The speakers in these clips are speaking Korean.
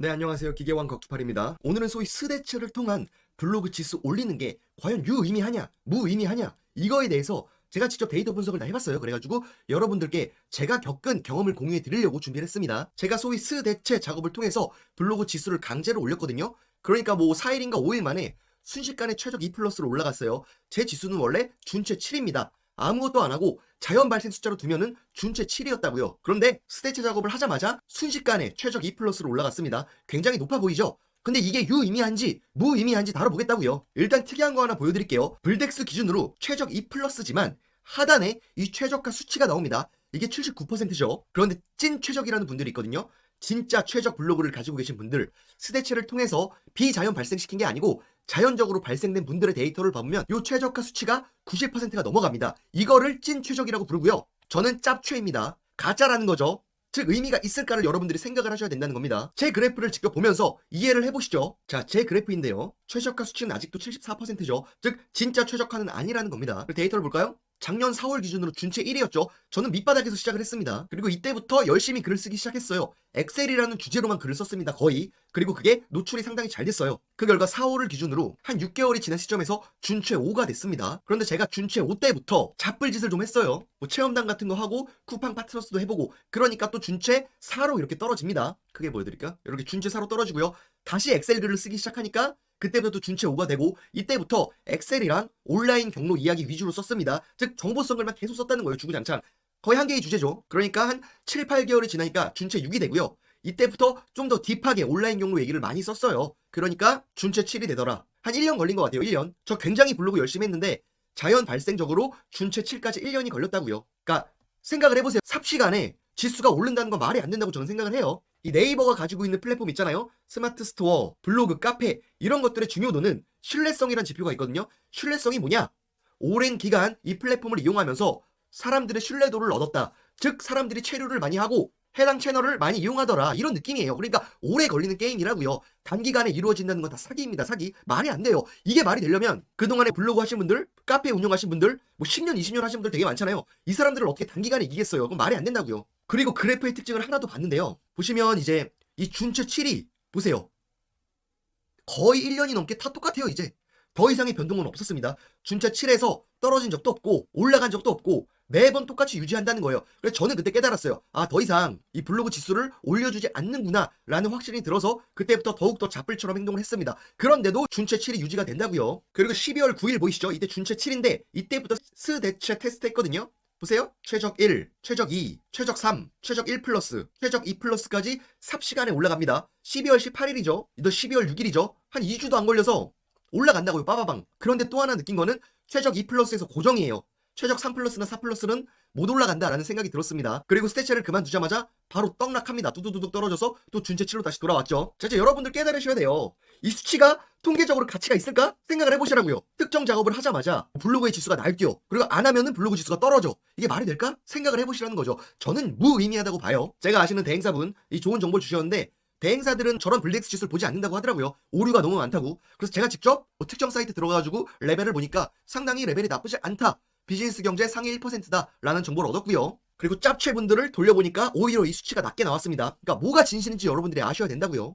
네, 안녕하세요. 기계왕 격투팔입니다. 오늘은 소위 스대츠를 통한 블로그 지수 올리는 게 과연 유의미하냐, 무의미하냐, 이거에 대해서 제가 직접 데이터 분석을 다 해봤어요. 그래가지고 여러분들께 제가 겪은 경험을 공유해 드리려고 준비를 했습니다. 제가 소위 스대체 작업을 통해서 블로그 지수를 강제로 올렸거든요. 그러니까 뭐 4일인가 5일 만에 순식간에 최적 2 플러스로 올라갔어요. 제 지수는 원래 준최 7입니다. 아무것도 안 하고 자연 발생 숫자로 두면은 준최 7이었다고요. 그런데 스테이츠 작업을 하자마자 순식간에 최적 2 플러스로 올라갔습니다. 굉장히 높아 보이죠? 근데 이게 유의미한지 무의미한지 다뤄보겠다고요. 일단 특이한 거 하나 보여드릴게요. 불덱스 기준으로 최적 2 플러스지만 하단에 이 최적화 수치가 나옵니다. 이게 79%죠. 그런데 찐 최적이라는 분들이 있거든요. 진짜 최적 블로그를 가지고 계신 분들, 스대체를 통해서 비자연 발생시킨 게 아니고 자연적으로 발생된 분들의 데이터를 봐보면 이 최적화 수치가 90%가 넘어갑니다. 이거를 찐 최적이라고 부르고요. 저는 짭최입니다. 가짜라는 거죠. 즉 의미가 있을까를 여러분들이 생각을 하셔야 된다는 겁니다. 제 그래프를 직접 보면서 이해를 해보시죠. 자, 제 그래프인데요. 최적화 수치는 아직도 74%죠. 즉 진짜 최적화는 아니라는 겁니다. 데이터를 볼까요? 작년 4월 기준으로 준체 1위였죠. 저는 밑바닥에서 시작을 했습니다. 그리고 이때부터 열심히 글을 쓰기 시작했어요. 엑셀이라는 주제로만 글을 썼습니다. 거의. 그리고 그게 노출이 상당히 잘 됐어요. 그 결과 4월을 기준으로 한 6개월이 지난 시점에서 준체 5가 됐습니다. 그런데 제가 준체 5 때부터 잡불짓을 좀 했어요. 뭐 체험단 같은 거 하고 쿠팡 파트너스도 해보고 그러니까 또 준체 4로 이렇게 떨어집니다. 크게 보여드릴까? 이렇게 준체 4로 떨어지고요. 다시 엑셀 글을 쓰기 시작하니까 그때부터 또 준체 5가 되고 이때부터 엑셀이랑 온라인 경로 이야기 위주로 썼습니다. 즉 정보성 글만 계속 썼다는 거예요. 주구장창. 거의 한 개의 주제죠. 그러니까 한 7, 8개월이 지나니까 준체 6이 되고요. 이때부터 좀 더 딥하게 온라인 경로 얘기를 많이 썼어요. 그러니까 준체 7이 되더라. 한 1년 걸린 것 같아요. 1년. 저 굉장히 블로그 열심히 했는데 자연 발생적으로 준체 7까지 1년이 걸렸다고요. 그러니까 생각을 해보세요. 삽시간에 지수가 오른다는 건 말이 안 된다고 저는 생각을 해요. 이 네이버가 가지고 있는 플랫폼 있잖아요. 스마트 스토어, 블로그, 카페 이런 것들의 중요도는 신뢰성이란 지표가 있거든요. 신뢰성이 뭐냐? 오랜 기간 이 플랫폼을 이용하면서 사람들의 신뢰도를 얻었다. 즉 사람들이 체류를 많이 하고 해당 채널을 많이 이용하더라. 이런 느낌이에요. 그러니까 오래 걸리는 게임이라고요. 단기간에 이루어진다는 건 다 사기입니다. 사기. 말이 안 돼요. 이게 말이 되려면 그동안에 블로그 하신 분들, 카페 운영하신 분들, 뭐 10년, 20년 하신 분들 되게 많잖아요. 이 사람들을 어떻게 단기간에 이기겠어요? 그건 말이 안 된다고요. 그리고 그래프의 특징을 하나 더 봤는데요. 보시면 이제 이 준체 7이 보세요. 거의 1년이 넘게 다 똑같아요, 이제. 더 이상의 변동은 없었습니다. 준체 7에서 떨어진 적도 없고 올라간 적도 없고 매번 똑같이 유지한다는 거예요. 그래서 저는 그때 깨달았어요. 아, 더 이상 이 블로그 지수를 올려주지 않는구나 라는 확신이 들어서 그때부터 더욱더 잡불처럼 행동을 했습니다. 그런데도 준체 7이 유지가 된다고요. 그리고 12월 9일 보이시죠? 이때 준체 7인데 이때부터 스대체 테스트 했거든요. 보세요. 최적 1, 최적 2, 최적 3, 최적 1 플러스, 최적 2 플러스까지 삽시간에 올라갑니다. 12월 18일이죠. 또 12월 6일이죠. 한 2주도 안 걸려서 올라간다고요. 빠바방. 그런데 또 하나 느낀 거는 최적 2 플러스에서 고정이에요. 최적 3 플러스나 4 플러스는 못 올라간다라는 생각이 들었습니다. 그리고 스테체를 그만두자마자 바로 떡락합니다. 두두두둑 떨어져서 또 준체 7로 다시 돌아왔죠. 자, 이제 여러분들 깨달으셔야 돼요. 이 수치가 통계적으로 가치가 있을까? 생각을 해보시라고요. 특정 작업을 하자마자 블로그의 지수가 날뛰어. 그리고 안 하면은 블로그 지수가 떨어져. 이게 말이 될까? 생각을 해보시라는 거죠. 저는 무의미하다고 봐요. 제가 아시는 대행사분, 이 좋은 정보를 주셨는데 대행사들은 저런 블랙스 지수를 보지 않는다고 하더라고요. 오류가 너무 많다고. 그래서 제가 직접 뭐 특정 사이트 들어가가지고 레벨을 보니까 상당히 레벨이 나쁘지 않다. 비즈니스 경제 상위 1%다. 라는 정보를 얻었고요. 그리고 짭채분들을 돌려보니까 오히려 이 수치가 낮게 나왔습니다. 그러니까 뭐가 진실인지 여러분들이 아셔야 된다고요.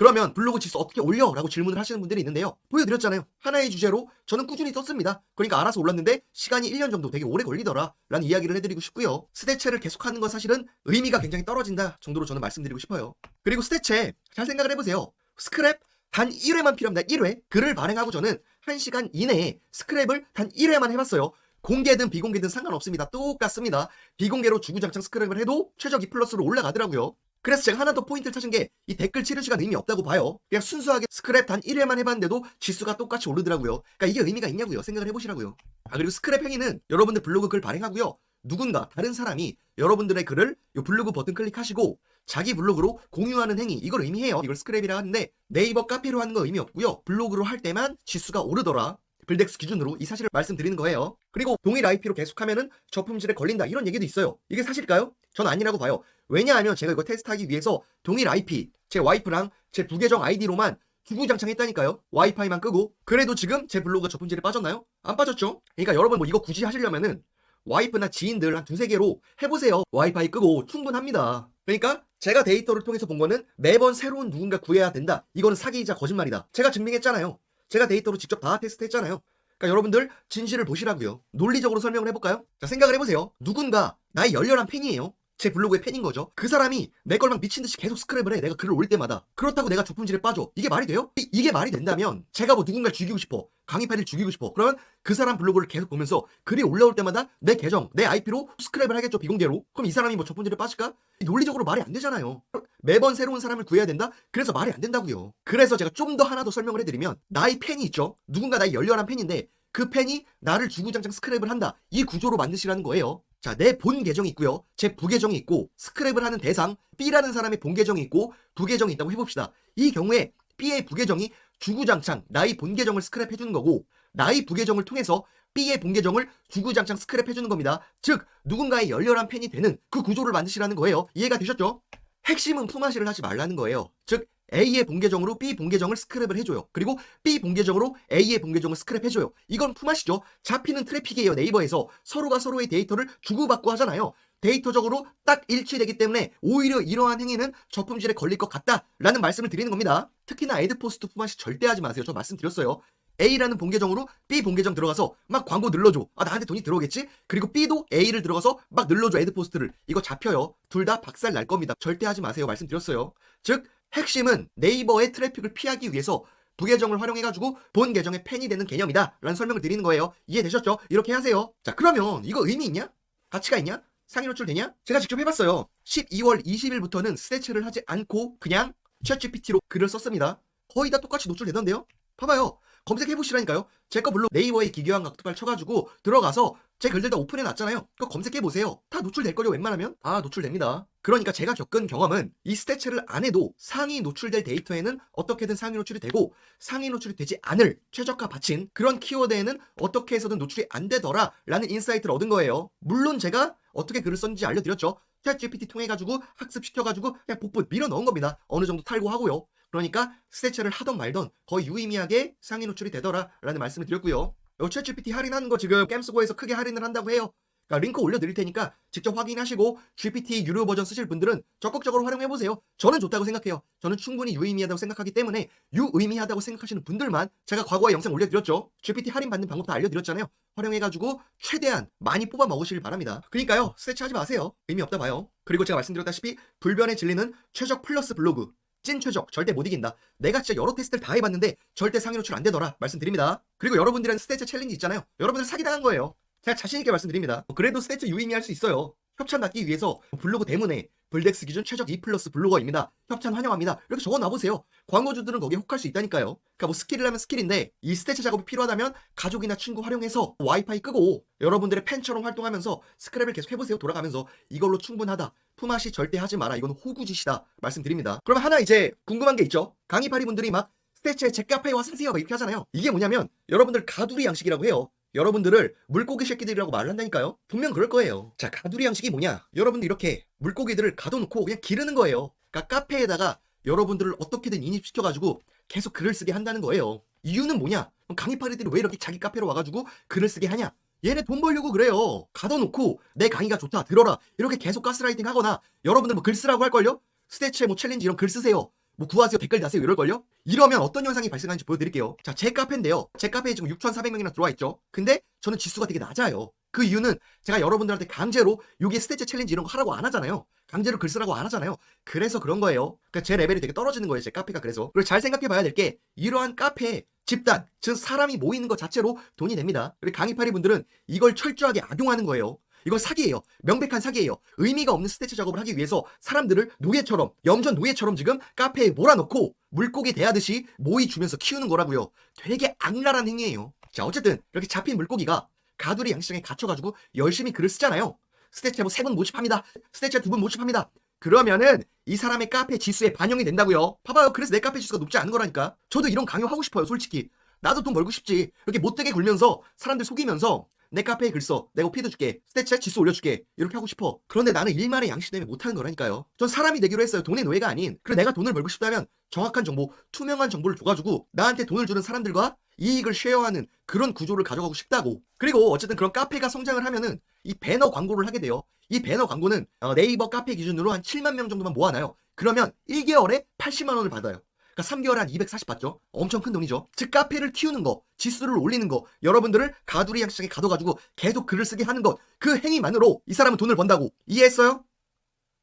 그러면 블로그 지수 어떻게 올려? 라고 질문을 하시는 분들이 있는데요. 보여드렸잖아요. 하나의 주제로 저는 꾸준히 썼습니다. 그러니까 알아서 올랐는데 시간이 1년 정도 되게 오래 걸리더라. 라는 이야기를 해드리고 싶고요. 스대체를 계속하는 건 사실은 의미가 굉장히 떨어진다 정도로 저는 말씀드리고 싶어요. 그리고 스대체 잘 생각을 해보세요. 스크랩 단 1회만 필요합니다. 1회. 글을 발행하고 저는 1시간 이내에 스크랩을 단 1회만 해봤어요. 공개든 비공개든 상관없습니다. 똑같습니다. 비공개로 주구장창 스크랩을 해도 2 플러스로 올라가더라고요. 그래서 제가 하나 더 포인트를 찾은 게 이 댓글 치는 시간 의미 없다고 봐요. 그냥 순수하게 스크랩 단 1회만 해봤는데도 지수가 똑같이 오르더라고요. 그러니까 이게 의미가 있냐고요. 생각을 해보시라고요. 아 그리고 스크랩 행위는 여러분들 블로그 글 발행하고요. 누군가 다른 사람이 여러분들의 글을 요 블로그 버튼 클릭하시고 자기 블로그로 공유하는 행위 이걸 의미해요. 이걸 스크랩이라 하는데 네이버 카페로 하는 거 의미 없고요. 블로그로 할 때만 지수가 오르더라. 빌덱스 기준으로 이 사실을 말씀드리는 거예요. 그리고 동일 IP로 계속하면은 저품질에 걸린다 이런 얘기도 있어요. 이게 사실일까요? 전 아니라고 봐요. 왜냐하면 제가 이거 테스트하기 위해서 동일 IP 제 와이프랑 제 부계정 아이디로만 주구장창 했다니까요. 와이파이만 끄고 그래도 지금 제 블로그가 저품질에 빠졌나요? 안 빠졌죠? 그러니까 여러분 뭐 이거 굳이 하시려면은 와이프나 지인들 한 두세 개로 해보세요. 와이파이 끄고 충분합니다. 그러니까 제가 데이터를 통해서 본 거는 매번 새로운 누군가 구해야 된다. 이거는 사기이자 거짓말이다. 제가 증명했잖아요. 제가 데이터로 직접 다 테스트 했잖아요. 그러니까 여러분들 진실을 보시라고요. 논리적으로 설명을 해볼까요? 자 생각을 해보세요. 누군가 나의 열렬한 팬이에요. 제 블로그의 팬인 거죠. 그 사람이 내 걸 막 미친 듯이 계속 스크랩을 해. 내가 글을 올 때마다. 그렇다고 내가 조품질에 빠져. 이게 말이 돼요? 이, 게 말이 된다면 제가 뭐 누군가를 죽이고 싶어. 강의파를 죽이고 싶어. 그러면 그 사람 블로그를 계속 보면서 글이 올라올 때마다 내 계정, 내 IP로 스크랩을 하겠죠. 비공개로. 그럼 이 사람이 뭐 조품질에 빠질까? 논리적으로 말이 안 되잖아요. 매번 새로운 사람을 구해야 된다? 그래서 말이 안 된다고요. 그래서 제가 좀 더 하나 더 설명을 해드리면 나의 팬이 있죠. 누군가 나의 열렬한 팬인데 그 팬이 나를 주구장창 스크랩을 한다. 이 구조로 만드시라는 거예요. 자, 내 본 계정이 있고요. 제 부계정이 있고 스크랩을 하는 대상 B라는 사람의 본 계정이 있고 부계정이 있다고 해봅시다. 이 경우에 B의 부계정이 주구장창 나의 본 계정을 스크랩 해주는 거고 나의 부계정을 통해서 B의 본 계정을 주구장창 스크랩 해주는 겁니다. 즉 누군가의 열렬한 팬이 되는 그 구조를 만드시라는 거예요. 이해가 되셨죠? 핵심은 품앗이를 하지 말라는 거예요. 즉 A의 본계정으로 B 본계정을 스크랩을 해줘요. 그리고 B 본계정으로 A의 본계정을 스크랩 해줘요. 이건 품앗이죠. 잡히는 트래픽이에요. 네이버에서 서로가 서로의 데이터를 주고받고 하잖아요. 데이터적으로 딱 일치되기 때문에 오히려 이러한 행위는 저품질에 걸릴 것 같다라는 말씀을 드리는 겁니다. 특히나 애드포스트 품앗이 절대 하지 마세요. 저 말씀드렸어요. A라는 본계정으로 B 본계정 들어가서 막 광고 늘려줘. 아 나한테 돈이 들어오겠지? 그리고 B도 A를 들어가서 막 늘려줘 애드포스트를. 이거 잡혀요. 둘 다 박살 날 겁니다. 절대 하지 마세요. 말씀드렸어요. 즉 핵심은 네이버의 트래픽을 피하기 위해서 부계정을 활용해가지고 본 계정의 팬이 되는 개념이다 라는 설명을 드리는 거예요 이해되셨죠? 이렇게 하세요 자 그러면 이거 의미 있냐? 가치가 있냐? 상위 노출 되냐? 제가 직접 해봤어요 12월 20일부터는 스태츠를 하지 않고 그냥 챗GPT로 글을 썼습니다 거의 다 똑같이 노출되던데요? 봐봐요 검색해 보시라니까요. 제 거 물론 네이버에 기교한 각도발 쳐가지고 들어가서 제 글들 다 오픈해 놨잖아요. 그거 검색해 보세요. 다 노출될 거요 웬만하면 아 노출됩니다. 그러니까 제가 겪은 경험은 이 스태츠를 안 해도 상위 노출될 데이터에는 어떻게든 상위 노출이 되고 상위 노출이 되지 않을 최저가 바친 그런 키워드에는 어떻게 해서든 노출이 안 되더라 라는 인사이트를 얻은 거예요. 물론 제가 어떻게 글을 썼는지 알려드렸죠. 챗 GPT 통해 가지고 학습시켜 가지고 그냥 복붙 밀어 넣은 겁니다. 어느 정도 탈고 하고요. 그러니까 스태처를 하던 말던 거의 유의미하게 상위 노출이 되더라라는 말씀을 드렸고요. 챗 GPT 할인하는 거 지금 겜스고에서 크게 할인을 한다고 해요. 그러니까 링크 올려드릴 테니까 직접 확인하시고 GPT 유료 버전 쓰실 분들은 적극적으로 활용해보세요. 저는 좋다고 생각해요. 저는 충분히 유의미하다고 생각하기 때문에 유의미하다고 생각하시는 분들만 제가 과거에 영상 올려드렸죠. GPT 할인 받는 방법 다 알려드렸잖아요. 활용해가지고 최대한 많이 뽑아 먹으시길 바랍니다. 그러니까요. 스태치 하지 마세요. 의미 없다 봐요. 그리고 제가 말씀드렸다시피 불변에 질리는 최적 플러스 블로그 찐 최적 절대 못 이긴다. 내가 진짜 여러 테스트를 다 해봤는데 절대 상위 노출 안 되더라 말씀드립니다. 그리고 여러분들은 스태츠 챌린지 있잖아요. 여러분들 사기당한 거예요. 제가 자신있게 말씀드립니다. 그래도 스태츠 유의미할 수 있어요. 협찬 받기 위해서 블로그 때문에 블덱스 기준 최적 2 플러스 블로거입니다. 협찬 환영합니다. 이렇게 적어 놔보세요. 광고주들은 거기에 혹할 수 있다니까요. 그러니까 뭐 스킬이라면 스킬인데 이 스태치 작업이 필요하다면 가족이나 친구 활용해서 와이파이 끄고 여러분들의 팬처럼 활동하면서 스크랩을 계속 해보세요. 돌아가면서 이걸로 충분하다. 품앗이 절대 하지 마라. 이건 호구짓이다. 말씀드립니다. 그러면 하나 이제 궁금한 게 있죠. 강의파리 분들이 막 스태치에 제 카페에 와 사세요. 막 이렇게 하잖아요. 이게 뭐냐면 여러분들 가두리 양식이라고 해요. 여러분들을 물고기 새끼들이라고 말을 한다니까요? 분명 그럴 거예요. 자, 가두리 양식이 뭐냐? 여러분들 이렇게 물고기들을 가둬놓고 그냥 기르는 거예요. 그러니까 카페에다가 여러분들을 어떻게든 인입시켜가지고 계속 글을 쓰게 한다는 거예요. 이유는 뭐냐? 강의파리들이 왜 이렇게 자기 카페로 와가지고 글을 쓰게 하냐? 얘네 돈 벌려고 그래요. 가둬놓고 내 강의가 좋다 들어라 이렇게 계속 가스라이팅 하거나 여러분들 뭐 글 쓰라고 할걸요? 스태츠에 뭐 챌린지 이런 글 쓰세요. 뭐 구하세요 댓글 다세요 이럴걸요? 이러면 어떤 현상이 발생하는지 보여드릴게요. 자 제 카페인데요. 제 카페에 지금 6,400명이나 들어와 있죠? 근데 저는 지수가 되게 낮아요. 그 이유는 제가 여러분들한테 강제로 여기에 스태츠 챌린지 이런 거 하라고 안 하잖아요. 강제로 글 쓰라고 안 하잖아요. 그래서 그런 거예요. 그러니까 제 레벨이 되게 떨어지는 거예요 제 카페가. 그래서. 그리고 잘 생각해 봐야 될 게 이러한 카페 집단 즉 사람이 모이는 것 자체로 돈이 됩니다. 그리고 강의파리 분들은 이걸 철저하게 악용하는 거예요 이건 사기예요. 명백한 사기예요. 의미가 없는 스태치 작업을 하기 위해서 사람들을 노예처럼 염전 노예처럼 지금 카페에 몰아넣고 물고기 대하듯이 모이 주면서 키우는 거라고요. 되게 악랄한 행위예요. 자 어쨌든 이렇게 잡힌 물고기가 가두리 양식장에 갇혀가지고 열심히 글을 쓰잖아요. 스태치 뭐세 분 모집합니다. 스태치 두분 모집합니다. 그러면은 이 사람의 카페 지수에 반영이 된다고요. 봐봐요. 그래서 내 카페 지수가 높지 않은 거라니까. 저도 이런 강요 하고 싶어요. 솔직히. 나도 돈 벌고 싶지. 이렇게 못되게 굴면서 사람들 속이면서 내 카페에 글 써. 내가 피드 줄게. 스태치 지수 올려줄게. 이렇게 하고 싶어. 그런데 나는 일만의 양식 때문에 못하는 거라니까요. 전 사람이 되기로 했어요. 돈의 노예가 아닌. 그래 내가 돈을 벌고 싶다면 정확한 정보, 투명한 정보를 줘가지고 나한테 돈을 주는 사람들과 이익을 쉐어하는 그런 구조를 가져가고 싶다고. 그리고 어쨌든 그런 카페가 성장을 하면은 이 배너 광고를 하게 돼요. 이 배너 광고는 어, 네이버 카페 기준으로 한 7만 명 정도만 모아놔요. 그러면 1개월에 80만 원을 받아요. 그러니까 3개월에 한240 받죠. 엄청 큰 돈이죠. 즉 카페를 키우는 거, 지수를 올리는 거, 여러분들을 가두리 양식에 가둬가지고 계속 글을 쓰게 하는 것, 그 행위만으로 이 사람은 돈을 번다고. 이해했어요?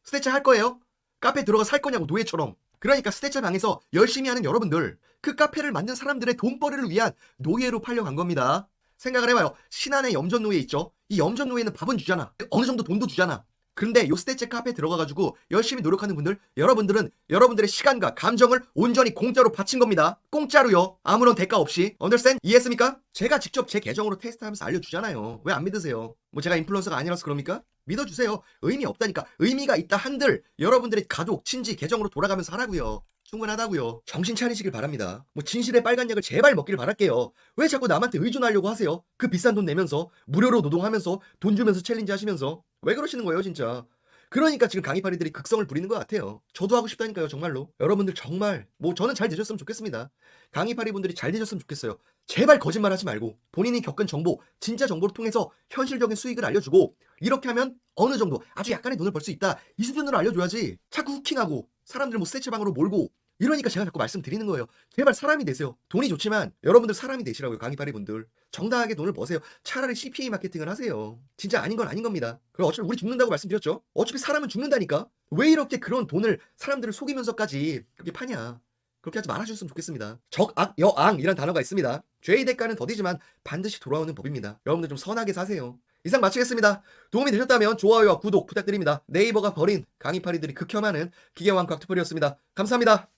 스테차 할 거예요? 카페 들어가 살 거냐고 노예처럼. 그러니까 스테차 방에서 열심히 하는 여러분들, 그 카페를 만든 사람들의 돈벌이를 위한 노예로 팔려간 겁니다. 생각을 해봐요. 신안에 염전 노예 있죠? 이 염전 노예는 밥은 주잖아. 어느 정도 돈도 주잖아. 근데 요 스테체 카페 들어가가지고 열심히 노력하는 분들, 여러분들은 여러분들의 시간과 감정을 온전히 공짜로 바친 겁니다. 공짜로요. 아무런 대가 없이. 언더스탠? 이해했습니까? 제가 직접 제 계정으로 테스트하면서 알려주잖아요. 왜 안 믿으세요? 뭐 제가 인플루언서가 아니라서 그럽니까? 믿어주세요. 의미 없다니까. 의미가 있다 한들 여러분들의 가족, 친지 계정으로 돌아가면서 하라고요. 충분하다고요. 정신 차리시길 바랍니다. 뭐 진실의 빨간 약을 제발 먹기를 바랄게요. 왜 자꾸 남한테 의존하려고 하세요? 그 비싼 돈 내면서 무료로 노동하면서 돈 주면서 챌린지 하시면서 왜 그러시는 거예요, 진짜? 그러니까 지금 강의파리들이 극성을 부리는 것 같아요. 저도 하고 싶다니까요, 정말로. 여러분들 정말 뭐 저는 잘 되셨으면 좋겠습니다. 강의파리 분들이 잘 되셨으면 좋겠어요. 제발 거짓말 하지 말고 본인이 겪은 정보, 진짜 정보를 통해서 현실적인 수익을 알려주고 이렇게 하면 어느 정도 아주 약간의 돈을 벌 수 있다. 이 수준으로 알려줘야지. 자꾸 후킹하고 사람들 뭐 스테치방으로 몰고 이러니까 제가 자꾸 말씀드리는 거예요. 제발 사람이 되세요. 돈이 좋지만 여러분들 사람이 되시라고요. 강의파리 분들. 정당하게 돈을 버세요. 차라리 CPA 마케팅을 하세요. 진짜 아닌 건 아닌 겁니다. 그럼 어차피 우리 죽는다고 말씀드렸죠. 어차피 사람은 죽는다니까. 왜 이렇게 그런 돈을 사람들을 속이면서까지 그렇게 파냐. 그렇게 하지 말아주셨으면 좋겠습니다. 적악, 여앙이란 단어가 있습니다. 죄의 대가는 더디지만 반드시 돌아오는 법입니다. 여러분들 좀 선하게 사세요. 이상 마치겠습니다. 도움이 되셨다면 좋아요와 구독 부탁드립니다. 네이버가 버린 강의파리들이 극혐하는 기계왕 곽투벌이었습니다. 감사합니다.